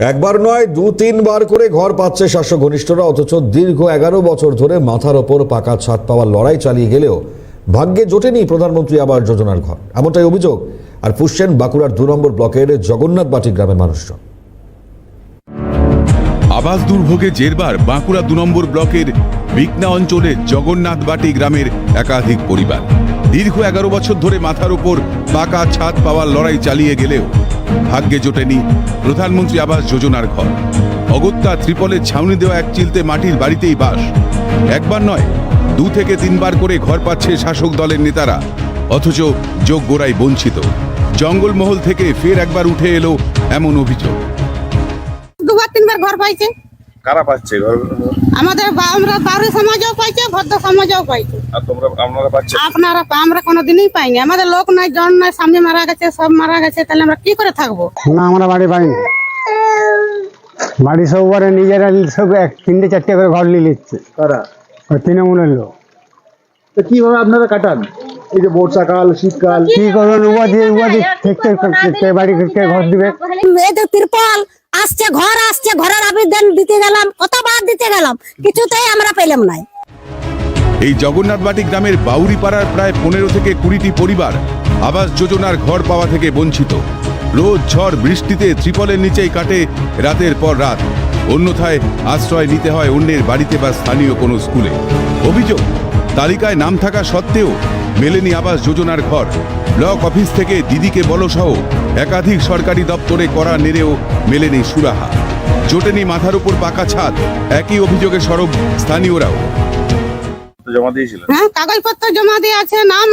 একবার নয়, দু, তিনবার করে ঘর পাচ্ছে শাসক ঘনিষ্ঠরা, অথচ দীর্ঘ এগারো বছর ধরে মাথার ওপর পাকা ছাদ পাওয়ার লড়াই চালিয়ে গেলেও ভাগ্যে জোটেনি প্রধানমন্ত্রী আবাস যোজনার ঘর। এমনটাই অভিযোগ, আর পুষছেন বাঁকুড়ার দু নম্বর ব্লকের জগন্নাথ বাটি গ্রামের মানুষজন। আবাস দুর্ভোগে জেরবার বাঁকুড়া দু নম্বর ব্লকের বিকনা অঞ্চলের জগন্নাথবাটি গ্রামের একাধিক পরিবার। দীর্ঘ এগারো বছর ধরে মাথার উপর পাকা ছাদ পাওয়ার লড়াই চালিয়ে গেলেও ভাগ্যে জোটেনি প্রধানমন্ত্রী আবাস যোজনার ঘর। অগত্যা ত্রিপলের ছাউনি দেওয়া এক চিলতে মাটির বাড়িতেই বাস। একবার নয়, দু থেকে তিনবার করে ঘর পাচ্ছে শাসক দলের নেতারা, অথচ যোগ গোড়ায় বঞ্চিত। জঙ্গলমহল থেকে ফের একবার উঠে এলো এমন অভিযোগ। দুবার তিনবার ঘর পাইছে। কারা পাচ্ছে? আমাদের আমরা বাউরি সমাজও পাইছে ভদ্র সমাজও পাইছে। আর তোমরা আপনারা পাচ্ছেন? আপনারা আমরা কোনোদিনই পাইনি। আমাদের লোক নাই জন নাই স্বামী মারা গেছে সব মারা গেছে তাহলে আমরা কি করে থাকব? না আমরা বাড়ি পাইনি। বাড়ি সব করে নিজেরা সব এক তিনটে চারটে করে ঘর নিয়ে নিচ্ছে। কারা? তৃণমূলের লোক। তো কীভাবে আপনারা কাটান? এই যে বর্ষাকাল শীতকাল। কি করবেন? উপাধি উপাধি থেকে কে বাড়ি ঘর দিবে। তিরপল। আসছে ঘর, আসছে ঘরের আবেদন দিতে গেলাম কতবার দিতে গেলাম, কিছুতেই আমরা পেলাম নাই। এই জগন্নাথবাটি গ্রামের বাউরিপাড়ার প্রায় পনেরো থেকে কুড়িটি পরিবার আবাস যোজনার ঘর পাওয়া থেকে বঞ্চিত। রোজ ঝড় বৃষ্টিতে ত্রিপলের নিচেই কাটে রাতের পর রাত। অন্যথায় আশ্রয় নিতে হয় অন্যের বাড়িতে বা স্থানীয় কোনো স্কুলে। অভিযোগ তালিকায় নাম থাকা সত্ত্বেও মেলেনি আবাস যোজনার ঘর। ব্লক অফিস থেকে দিদিকে বলো সহ একাধিক সরকারি দপ্তরে করা নেড়েও মেলেনি সুরাহা। জোটেনি মাথার উপর পাকা ছাদ একই অভিযোগে সরব স্থানীয়রাও। জমা দিয়েছিলেন? হ্যাঁ কাগজপত্র জমা দিয়ে আছে নাম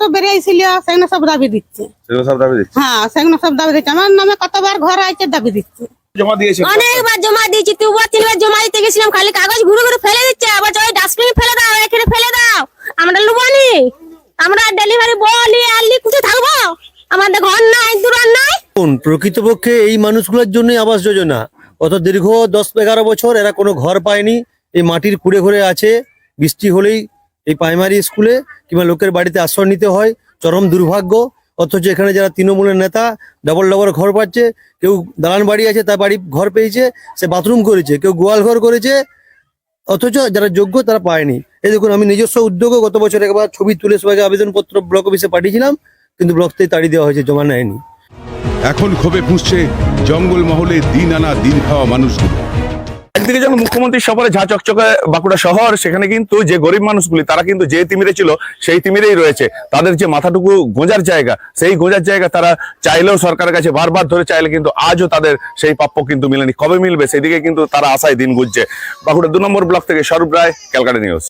তো বেরিয়েছিল সেগুলো সব দাবি দিচ্ছে। সেগুলো সব দাবি দিচ্ছে? হ্যাঁ সেগুলো সব দাবি দিচ্ছে। আমার নামে কতবার ঘর আছে দাবি দিচ্ছে। জমা দিয়েছে অনেকবার জমা দিয়েছি দুবার তিনবার জমা দিতে গেছিলাম খালি কাগজ ঘুরে ঘুরে ফেলে দিচ্ছে আবার ওই ডাস্টবিনে ফেলে দাও এখানে ফেলে দাও আমরা লুবানি আমরা ডেলিভারি বলি, আনলি কোথায় থাকব? আমাদের ঘর নাই, দূরান নাই। দেখুন প্রকৃতপক্ষে এই মানুষগুলোর জন্যই আবাস যোজনা? অত দীর্ঘ দশ এগারো বছর এরা কোনো ঘর পায়নি। এই মাটির কুড়ে ঘুরে আছে। বৃষ্টি হলেই এই প্রাইমারি স্কুলে কিংবা লোকের বাড়িতে আশ্রয় নিতে হয়। চরম দুর্ভাগ্য। অথচ এখানে যারা তৃণমূলের নেতা ডবল ডবল ঘর পাচ্ছে, কেউ দালান বাড়ি আছে, তার বাড়ি ঘর পেয়েছে, সে বাথরুম করেছে, কেউ গোয়াল ঘর করেছে অথচ যারা যোগ্য তারা পায়নি। এই দেখুন, আমি নিজস্ব উদ্যোগে গত বছর একবার ছবি তুলে সবাইকে আবেদনপত্র ব্লক অফিসে পাঠিয়েছিলাম, কিন্তু ব্লক থেকে তাড়ি দেওয়া হয়েছে, জমা নেয়নি। এখন ক্ষোভে পুষছে জঙ্গল মহলে দিন আনা দিন খাওয়া মানুষগুলো। একদিকে যেমন মুখ্যমন্ত্রী সফরে ঝা চকচকে বাঁকুড়া শহর, সেখানে কিন্তু যে গরিব মানুষগুলি, তারা কিন্তু যে তিমিরে ছিল, সেই তিমিরেই রয়েছে। তাদের যে মাথাটুকু গোঁজার জায়গা, সেই গোঁজার জায়গা তারা চাইলেও সরকারের কাছে বারবার ধরে চাইলে কিন্তু আজও তাদের সেই প্রাপ্য কিন্তু মিলেনি। কবে মিলবে? সেদিকে কিন্তু তারা আশায় দিন গুজছে। বাঁকুড়া দু নম্বর ব্লক থেকে স্বরূপ রায়, ক্যালকাটা নিউজ।